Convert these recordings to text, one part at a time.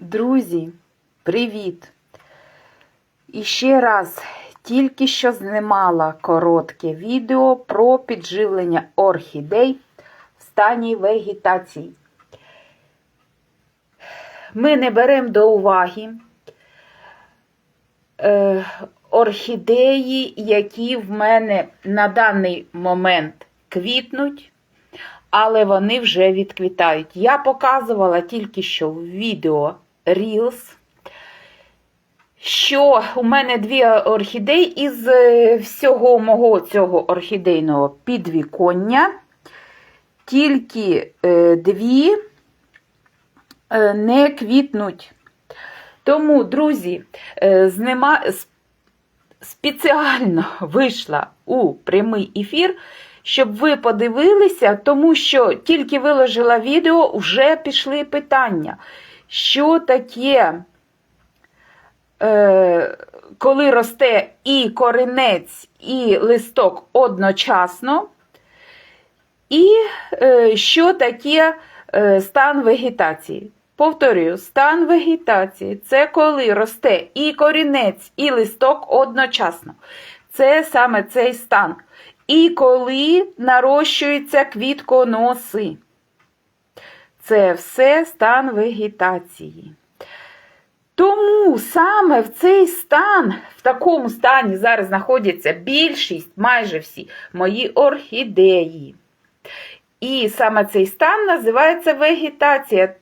Друзі, привіт! І ще раз, тільки що знімала коротке відео про підживлення орхідей в стані вегетації. Ми не беремо до уваги е, орхідеї, які в мене на даний момент квітнуть але вони вже відквітають. Я показувала тільки що в відео Reels, що у мене дві орхідеї із е, всього мого цього орхідейного підвіконня, тільки е, дві е, не квітнуть. Тому, друзі, знема... спеціально вийшла у прямий ефір, щоб ви подивилися, тому що тільки виложила відео, вже пішли питання. Що таке, е, коли росте і коренець, і листок одночасно, і е, що таке е, стан вегетації? Повторюю, стан вегетації це коли росте і корінець, і листок одночасно. Це саме цей стан. І коли нарощуються квітконоси. Це все стан вегетації. Тому саме в цей стан, в такому стані зараз знаходяться більшість, майже всі мої орхідеї. І саме цей стан називається вегетація.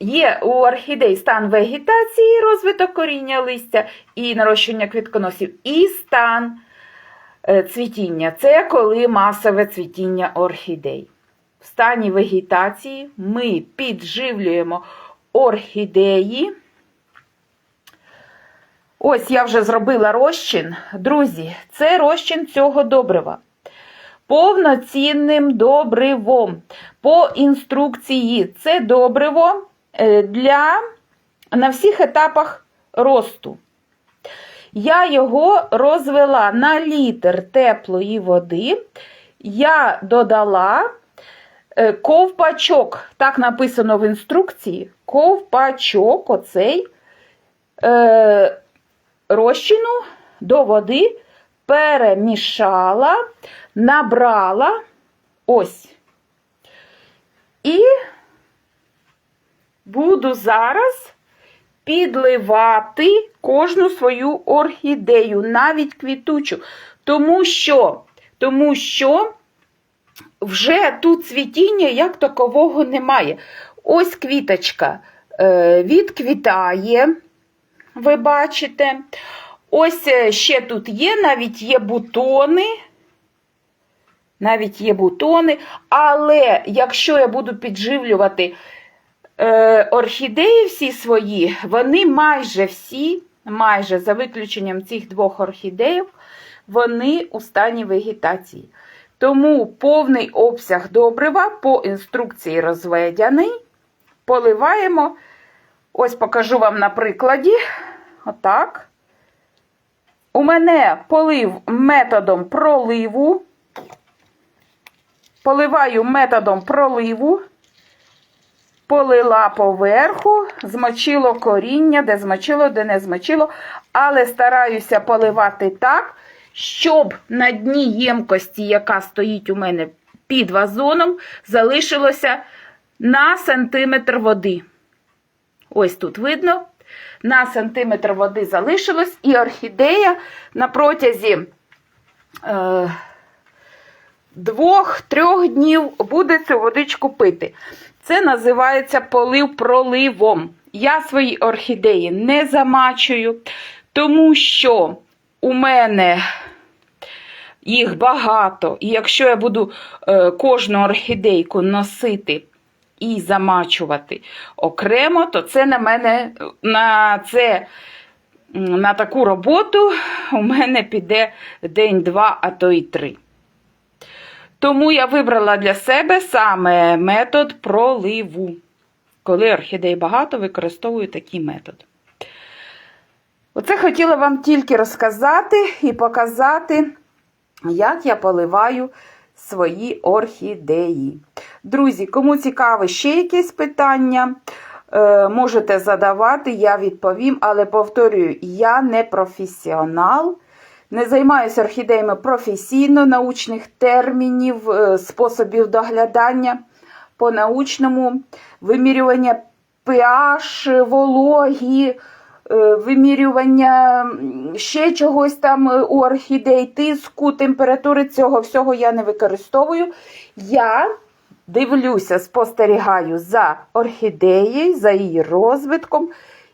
Є у орхідей стан вегетації, розвиток коріння листя і нарощування квітконосів, і стан е, цвітіння. Це коли масове цвітіння орхідей. В стані вегетації ми підживлюємо орхідеї. Ось я вже зробила розчин. Друзі, це розчин цього добрива. Повноцінним добривом. По інструкції це добриво е, для на всіх етапах росту. Я його розвела на літр теплої води. Я додала ковпачок, так написано в інструкції, ковпачок оцей е, розчину до води перемішала, набрала ось. І буду зараз підливати кожну свою орхідею, навіть квітучу. Тому що, тому що вже тут цвітіння як такового немає. Ось квіточка е, відквітає, ви бачите. Ось е, ще тут є, навіть є бутони. Навіть є бутони, але якщо я буду підживлювати е, орхідеї всі свої, вони майже всі, майже за виключенням цих двох орхідеїв, вони у стані вегетації. Тому повний обсяг добрива по інструкції розведений. Поливаємо. Ось покажу вам на прикладі. Отак. У мене полив методом проливу. Поливаю методом проливу, полила поверху, змочило коріння, де змочило, де не змочило, але стараюся поливати так, щоб на дні ємкості, яка стоїть у мене під вазоном, залишилося на сантиметр води. Ось тут видно, на сантиметр води залишилось, і орхідея на протязі. Е двох-трьох днів буде цю водичку пити. Це називається полив проливом. Я свої орхідеї не замачую, тому що у мене їх багато. І якщо я буду е, кожну орхідейку носити і замачувати окремо, то це на мене на це. На таку роботу у мене піде день-два, а то й три. Тому я вибрала для себе саме метод проливу. Коли орхідей багато, використовую такий метод. Оце хотіла вам тільки розказати і показати, як я поливаю свої орхідеї. Друзі, кому цікаве ще якесь питання, Е, можете задавати, я відповім, але повторюю, я не професіонал, не займаюся орхідеями професійно, научних термінів, е, способів доглядання по научному, вимірювання pH, вологі, вимірювання ще чогось там е, у орхідей, тиску, температури цього всього я не використовую. Я дивлюся, спостерігаю за орхідеєю, за її розвитком.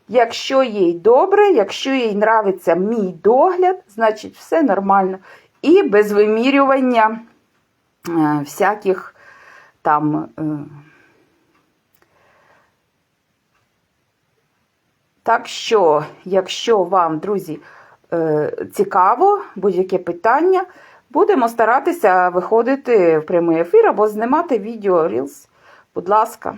Якщо їй добре, якщо їй нравиться мій догляд, значить все нормально. І без вимірювання е, всяких там. Так що, якщо вам, друзі, е, цікаво будь-яке питання, будемо старатися виходити в прямий ефір або знімати відео Reels. Будь ласка.